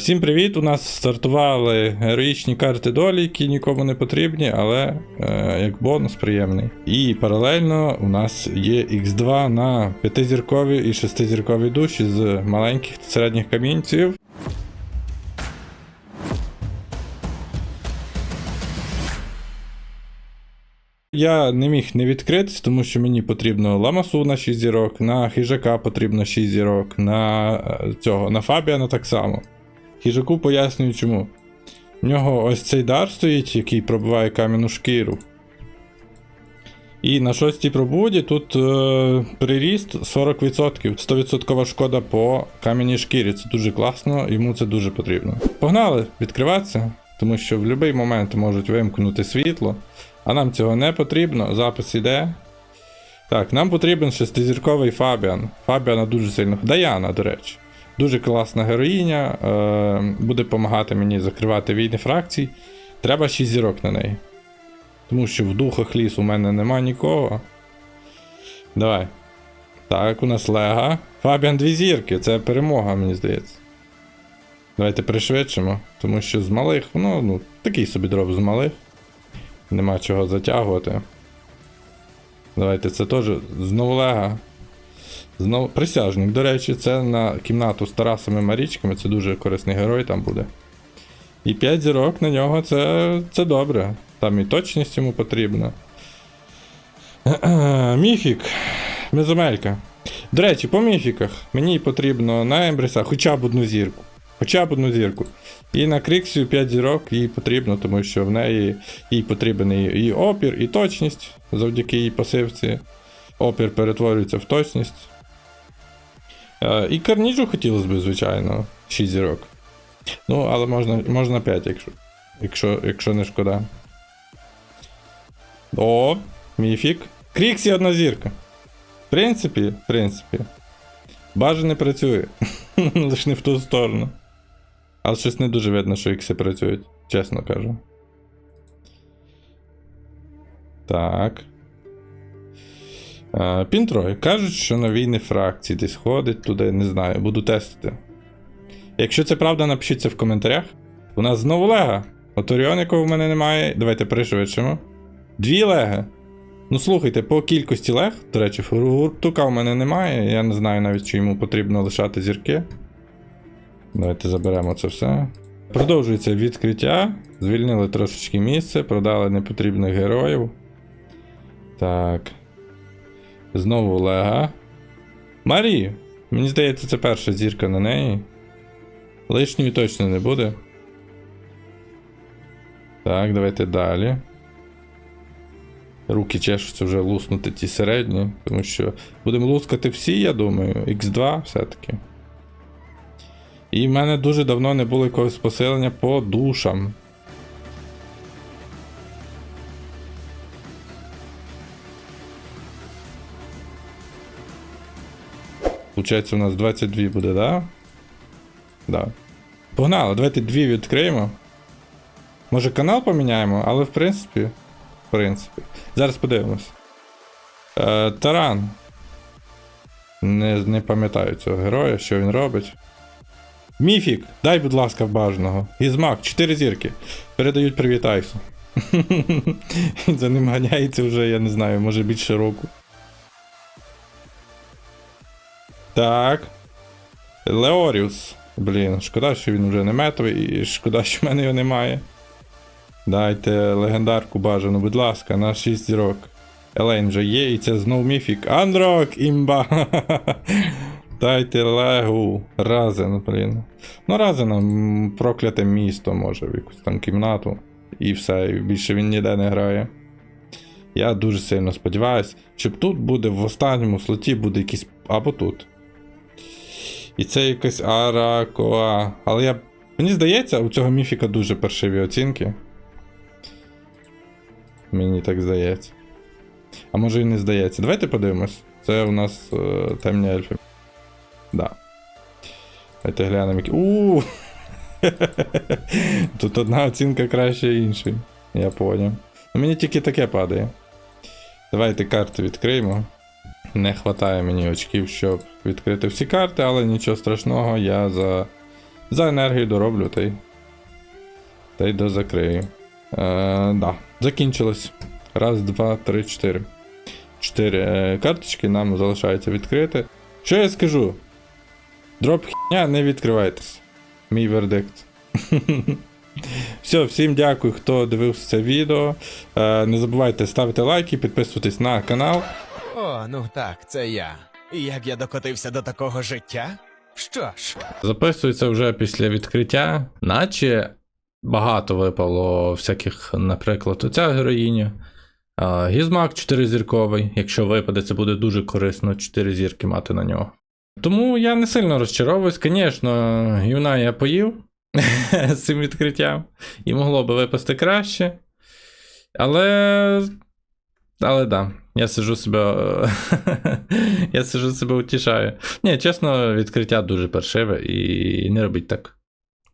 Всім привіт! У нас стартували героїчні карти долі, які нікому не потрібні, але е, як бонус приємний. І паралельно у нас є X2 на 5-зіркові і 6-зіркові душі з маленьких та середніх камінців. Я не міг не відкритись, тому що мені потрібно ламасу на 6 зірок, на хижака потрібно 6 зірок, на е, цього, на Фабіана так само. Хижаку пояснюю чому. В нього ось цей дар стоїть, який пробиває кам'яну шкіру. І на шостій пробуді тут е, приріст 40%, 100% шкода по кам'яній шкірі. Це дуже класно, йому це дуже потрібно. Погнали відкриватися, тому що в будь-який момент можуть вимкнути світло, а нам цього не потрібно. Запис іде. Так, нам потрібен шестизірковий Фабіан. Фабіана дуже сильно. Даяна, до речі. Дуже класна героїня, е, буде допомагати мені закривати війни фракцій. Треба 6 зірок на неї. Тому що в духах ліс у мене нема нікого. Давай. Так, у нас Лега. Фабіан дві зірки, це перемога, мені здається. Давайте пришвидшимо, тому що з малих, ну, ну, такий собі дроб з малих. Нема чого затягувати. Давайте це теж знову Лега. Знову присяжник. До речі, це на кімнату з Тарасами Марічками, це дуже корисний герой там буде. І 5 зірок на нього це, це добре. Там і точність йому потрібна. Міфік. Мезомелька. До речі, по міфіках мені потрібно на Ембреса хоча б одну зірку. Хоча б одну зірку. І на Кріксію 5 зірок їй потрібно, тому що в неї їй потрібен і опір, і точність завдяки її пасивці. Опір перетворюється в точність. Е, І карніжу хотілося б, звичайно, 6 зірок. Ну, але можна, можна 5, якщо, якщо, якщо не шкода. О, міфік. Кріксі одна зірка. В принципі, в принципі. Бажа не працює. Лише не в ту сторону. Але щось не дуже видно, що ікси працюють, чесно кажу. Так. Е, Пінтрой. Кажуть, що на війни фракції десь ходить туди, не знаю, буду тестити. Якщо це правда, напишіть це в коментарях. У нас знову лега. Оторіон, якого в мене немає. Давайте пришвидшимо. Дві леги. Ну слухайте, по кількості лег, до речі, гуртука в мене немає. Я не знаю навіть, чи йому потрібно лишати зірки. Давайте заберемо це все. Продовжується відкриття. Звільнили трошечки місце, продали непотрібних героїв. Так. Знову Лега. Марі! Мені здається, це перша зірка на неї. Лишньої точно не буде. Так, давайте далі. Руки чешуться вже луснути ті середні, тому що будемо лускати всі, я думаю. Х2 все-таки. І в мене дуже давно не було якогось посилення по душам. Получається, у нас 22 буде, да? Да. Погнали, давайте дві відкриємо. Може канал поміняємо, але в принципі. В принципі. Зараз подивимось. Е, Таран. Не, не пам'ятаю цього героя, що він робить. Міфік, дай, будь ласка, бажаного. Гізмак, 4 зірки. Передають привіт Айсу. За ним ганяється вже, я не знаю, може більше року. Так. Леоріус. Блін, шкода, що він вже не метовий, і шкода, що в мене його немає. Дайте легендарку бажану, будь ласка, на 6 зірок. Елейн вже є, і це знов міфік. Андрок, імба! Дайте легу. Разен, блін. Ну, разен прокляте місто, може, в якусь там кімнату. І все, і більше він ніде не грає. Я дуже сильно сподіваюся, щоб тут буде в останньому слоті буде якийсь. Або тут. І це якась Аракоа. Але я. Мені здається, у цього міфіка дуже паршиві оцінки. Мені так здається. А може і не здається. Давайте подивимось. Це у нас е, темні ельфи. Да. Давайте глянемо які. у Тут одна оцінка краще іншої. Я поняв. Ну мені тільки таке падає. Давайте карти відкриємо. Не вистачає мені очків, щоб відкрити всі карти, але нічого страшного, я за За енергію дороблю та й. Та й дозакрию. Е, да. Закінчилось. Раз, два, три, чотири. Чотири е, карточки нам залишається відкрити. Що я скажу? Дроп хіня, не відкривайтесь. Мій вердикт. Все, всім дякую, хто дивився це відео. Е, не забувайте ставити лайки, підписуватись на канал. О, ну так, це я. І як я докотився до такого життя? Що ж, Записується вже після відкриття, наче багато випало всяких, наприклад, оця героїня. Гізмак 4-зірковий. Якщо випаде, це буде дуже корисно 4 зірки мати на нього. Тому я не сильно розчаровуюсь. Звісно, гівна я поїв з цим відкриттям. І могло би випасти краще. Але. Але да, я сижу себе. я сижу себе утішаю. Ні, чесно, відкриття дуже паршиве і не робіть так.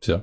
Все.